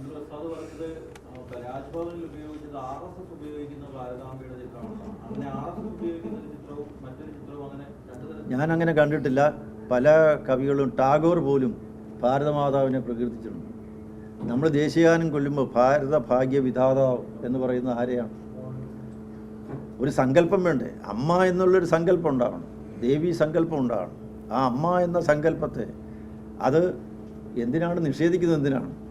S ഉപയോഗിക്കുന്ന ഉപയോഗിക്കുന്ന ചിത്രവും മറ്റൊരു ചിത്രവും അങ്ങനെ ഞാൻ അങ്ങനെ കണ്ടിട്ടില്ല. പല കവികളും ടാഗോർ പോലും ഭാരതമാതാവിനെ പ്രകീർത്തിച്ചിട്ടുണ്ട്. നമ്മൾ ദേശീയഗാനം കൊല്ലുമ്പോൾ ഭാരത ഭാഗ്യ വിധാതാവ് എന്ന് പറയുന്ന ആരെയാണ്? ഒരു സങ്കല്പം വേണ്ടേ? അമ്മ എന്നുള്ളൊരു സങ്കല്പം ഉണ്ടാവണം. ദേവി സങ്കല്പം ഉണ്ടാവണം. ആ അമ്മ എന്ന സങ്കല്പത്തെ അത് എന്തിനാണ് നിഷേധിക്കുന്നത്? എന്തിനാണ്?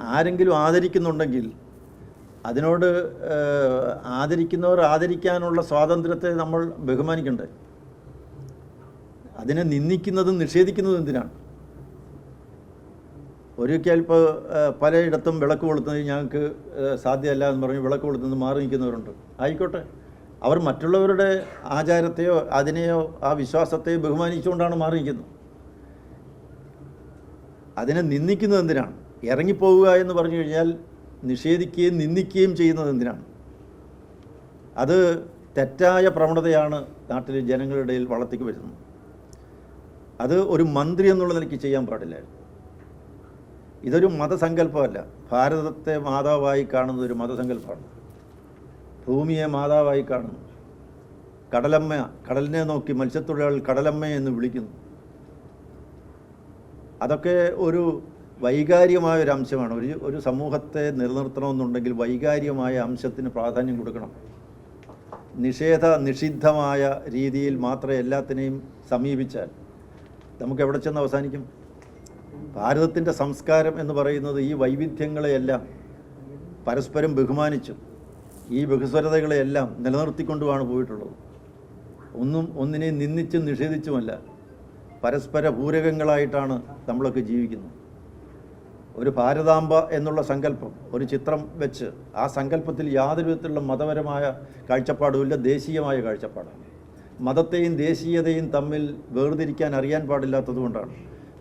ആരെങ്കിലും ആദരിക്കുന്നുണ്ടെങ്കിൽ അതിനോട് ആദരിക്കുന്നവർ ആദരിക്കാനുള്ള സ്വാതന്ത്ര്യത്തെ നമ്മൾ ബഹുമാനിക്കണ്ടേ? അതിനെ നിന്ദിക്കുന്നതും നിഷേധിക്കുന്നതും എന്തിനാണ്? ഒരിക്കൽ ഇപ്പോൾ പലയിടത്തും വിളക്ക് കൊളുത്തുന്നത് ഞങ്ങൾക്ക് സാധ്യമല്ല എന്ന് പറഞ്ഞ് വിളക്ക് കൊളുത്തുന്നത് മാറി നിൽക്കുന്നവരുണ്ട്. ആയിക്കോട്ടെ. അവർ മറ്റുള്ളവരുടെ ആചാരത്തെയോ അതിനെയോ ആ വിശ്വാസത്തെയോ ബഹുമാനിച്ചുകൊണ്ടാണ് മാറി നിൽക്കുന്നത്. അതിനെ നിന്ദിക്കുന്നത് എന്തിനാണ്? ഇറങ്ങിപ്പോവുക എന്ന് പറഞ്ഞു കഴിഞ്ഞാൽ നിഷേധിക്കുകയും നിന്ദിക്കുകയും ചെയ്യുന്നത് എന്തിനാണ്? അത് തെറ്റായ പ്രവണതയാണ് നാട്ടിലെ ജനങ്ങളുടെ ഇടയിൽ വളർത്തിക്ക് വരുന്നത്. അത് ഒരു മന്ത്രി എന്നുള്ള നിലയ്ക്ക് ചെയ്യാൻ പാടില്ല. ഇതൊരു മതസങ്കല്പമല്ല. ഭാരതത്തെ മാതാവായി കാണുന്ന ഒരു മതസങ്കല്പമാണ്. ഭൂമിയെ മാതാവായി കാണുന്നു. കടലമ്മ കടലിനെ നോക്കി മത്സ്യത്തൊഴിലാളികൾ കടലമ്മ എന്ന് വിളിക്കുന്നു. അതൊക്കെ ഒരു വൈകാരികമായ ഒരു അംശമാണ് ഒരു ഒരു സമൂഹത്തെ നിലനിർത്തണമെന്നുണ്ടെങ്കിൽ വൈകാരികമായ അംശത്തിന് പ്രാധാന്യം കൊടുക്കണം. നിഷേധ നിഷിദ്ധമായ രീതിയിൽ മാത്രമേ എല്ലാത്തിനെയും സമീപിച്ചാൽ നമുക്ക് എവിടെ ചെന്ന് അവസാനിക്കും? ഭാരതത്തിന്റെ സംസ്കാരം എന്ന് പറയുന്നത് ഈ വൈവിധ്യങ്ങളെയെല്ലാം പരസ്പരം ബഹുമാനിച്ചും ഈ ബഹുസ്വരതകളെയെല്ലാം നിലനിർത്തിക്കൊണ്ടുമാണ് പോയിട്ടുള്ളത്. ഒന്നും ഒന്നിനെ നിന്ദിച്ചും നിഷേധിച്ചുമല്ല പരസ്പര പൂരകങ്ങളായിട്ടാണ് നമ്മളൊക്കെ ജീവിക്കുന്നത്. ഒരു ഭാരതാംബ എന്നുള്ള സങ്കല്പം ഒരു ചിത്രം വെച്ച് ആ സങ്കല്പത്തിൽ യാതൊരു വിധത്തിലുള്ള മതപരമായ കാഴ്ചപ്പാടുമില്ല ദേശീയമായ കാഴ്ചപ്പാടാണ്. മതത്തെയും ദേശീയതയും തമ്മിൽ വേർതിരിക്കാൻ അറിയാൻ പാടില്ലാത്തതുകൊണ്ടാണ്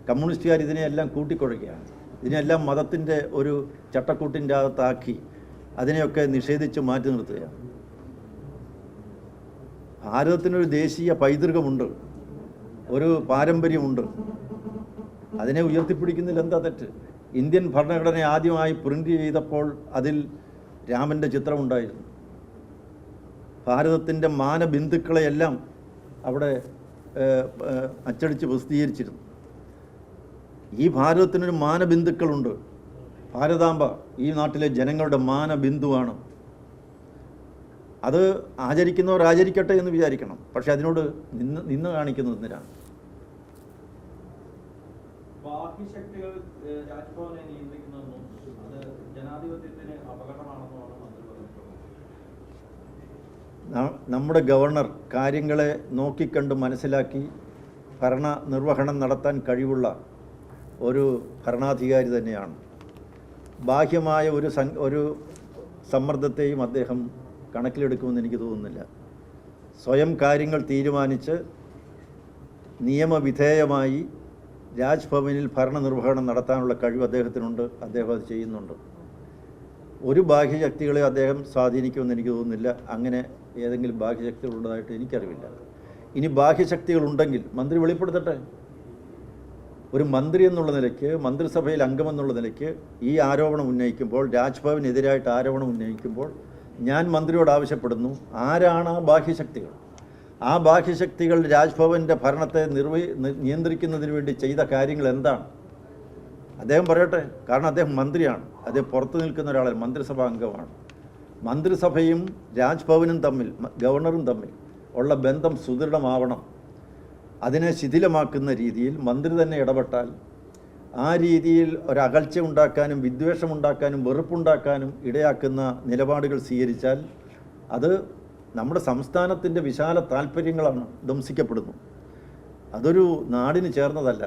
കമ്മ്യൂണിസ്റ്റുകാർ ഇതിനെയെല്ലാം കൂട്ടിക്കൊഴുകയാണ് ഇതിനെല്ലാം മതത്തിന്റെ ഒരു ചട്ടക്കൂട്ടിന്റെ അകത്താക്കി അതിനെയൊക്കെ നിഷേധിച്ച് മാറ്റി നിർത്തുകയാണ്. ഭാരതത്തിനൊരു ദേശീയ പൈതൃകമുണ്ട് ഒരു പാരമ്പര്യമുണ്ട്. അതിനെ ഉയർത്തിപ്പിടിക്കുന്നതിൽ എന്താ തെറ്റ്? ഇന്ത്യൻ ഭരണഘടന ആദ്യമായി പ്രിന്റ് ചെയ്തപ്പോൾ അതിൽ രാമന്റെ ചിത്രമുണ്ടായിരുന്നു. ഭാരതത്തിന്റെ മാനബിന്ദുക്കളെയെല്ലാം അവിടെ അച്ചടിച്ച് പ്രസിദ്ധീകരിച്ചിരുന്നു. ഈ ഭാരതത്തിനൊരു മാനബിന്ദുക്കളുണ്ട്. ഭാരതാംബ ഈ നാട്ടിലെ ജനങ്ങളുടെ മാനബിന്ദുവാണ്. അത് ആചരിക്കുന്നവർ ആചരിക്കട്ടെ എന്ന് വിചാരിക്കണം. പക്ഷെ അതിനോട് നിന്ന് നിന്ന് കാണിക്കുന്നത് എന്തിനാണ്? ബാഹ്യശക്തികൾ ശക്തികൾ രാജ്ഭവനെ നിയന്ത്രിക്കുന്നതെന്നും അത് ജനാധിപത്യത്തിന് അപകടമാണെന്നുമാണ് മന്ത്രി പറഞ്ഞിട്ടുള്ളത്. നമ്മുടെ ഗവർണർ കാര്യങ്ങളെ നോക്കിക്കണ്ട് മനസ്സിലാക്കി ഭരണ നിർവഹണം നടത്താൻ കഴിവുള്ള ഒരു ഭരണാധികാരി തന്നെയാണ്. ബാഹ്യമായ ഒരു സം ഒരു സമ്മർദ്ദത്തെയും അദ്ദേഹം കണക്കിലെടുക്കുമെന്ന് എനിക്ക് തോന്നുന്നില്ല. സ്വയം കാര്യങ്ങൾ തീരുമാനിച്ച് നിയമവിധേയമായി രാജ്ഭവനിൽ ഭരണനിർവഹണം നടത്താനുള്ള കഴിവ് അദ്ദേഹത്തിനുണ്ട്. അദ്ദേഹം അത് ചെയ്യുന്നുണ്ട്. ഒരു ബാഹ്യശക്തികളെ അദ്ദേഹം സ്വാധീനിക്കുമെന്ന് എനിക്ക് തോന്നുന്നില്ല. അങ്ങനെ ഏതെങ്കിലും ബാഹ്യശക്തികൾ ഉള്ളതായിട്ട് എനിക്കറിവില്ല. ഇനി ബാഹ്യശക്തികൾ ഉണ്ടെങ്കിൽ മന്ത്രി വെളിപ്പെടുത്തട്ടെ? ഒരു മന്ത്രി എന്നുള്ള നിലയ്ക്ക് മന്ത്രിസഭയിൽ അംഗമെന്നുള്ള നിലയ്ക്ക് ഈ ആരോപണം ഉന്നയിക്കുമ്പോൾ രാജ്ഭവനെതിരായിട്ട് ആരോപണം ഉന്നയിക്കുമ്പോൾ ഞാൻ മന്ത്രിയോട് ആവശ്യപ്പെടുന്നു. ആരാണ് ആ ബാഹ്യശക്തികൾ? ആ ബാഹ്യശക്തികൾ രാജ്ഭവന്റെ ഭരണത്തെ നിർവഹി നിയന്ത്രിക്കുന്നതിന് വേണ്ടി ചെയ്ത കാര്യങ്ങൾ എന്താണ്? അദ്ദേഹം പറയട്ടെ കാരണം അദ്ദേഹം മന്ത്രിയാണ്. അദ്ദേഹം പുറത്തു നിൽക്കുന്ന ഒരാളെ മന്ത്രിസഭാ അംഗമാണ്. മന്ത്രിസഭയും രാജ്ഭവനും തമ്മിൽ ഗവർണറും തമ്മിൽ ഉള്ള ബന്ധം സുദൃഢമാവണം. അതിനെ ശിഥിലമാക്കുന്ന രീതിയിൽ മന്ത്രി തന്നെ ഇടപെട്ടാൽ ആ രീതിയിൽ ഒരകൽച്ച ഉണ്ടാക്കാനും വിദ്വേഷമുണ്ടാക്കാനും വെറുപ്പുണ്ടാക്കാനും ഇടയാക്കുന്ന നിലപാടുകൾ സ്വീകരിച്ചാൽ അത് നമ്മുടെ സംസ്ഥാനത്തിന്റെ വിശാല താല്പര്യങ്ങളാണ് ധംസിക്കപ്പെടുന്നു അതൊരു നാടിന് ചേർന്നതല്ല.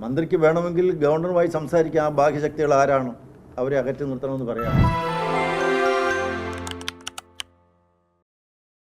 മന്ത്രിക്ക് വേണമെങ്കിൽ ഗവർണറുമായി സംസാരിക്കാം. ആ ബാഹ്യശക്തികൾ ആരാണ്? അവരെ അകറ്റി നിർത്തണമെന്ന് പറയാം.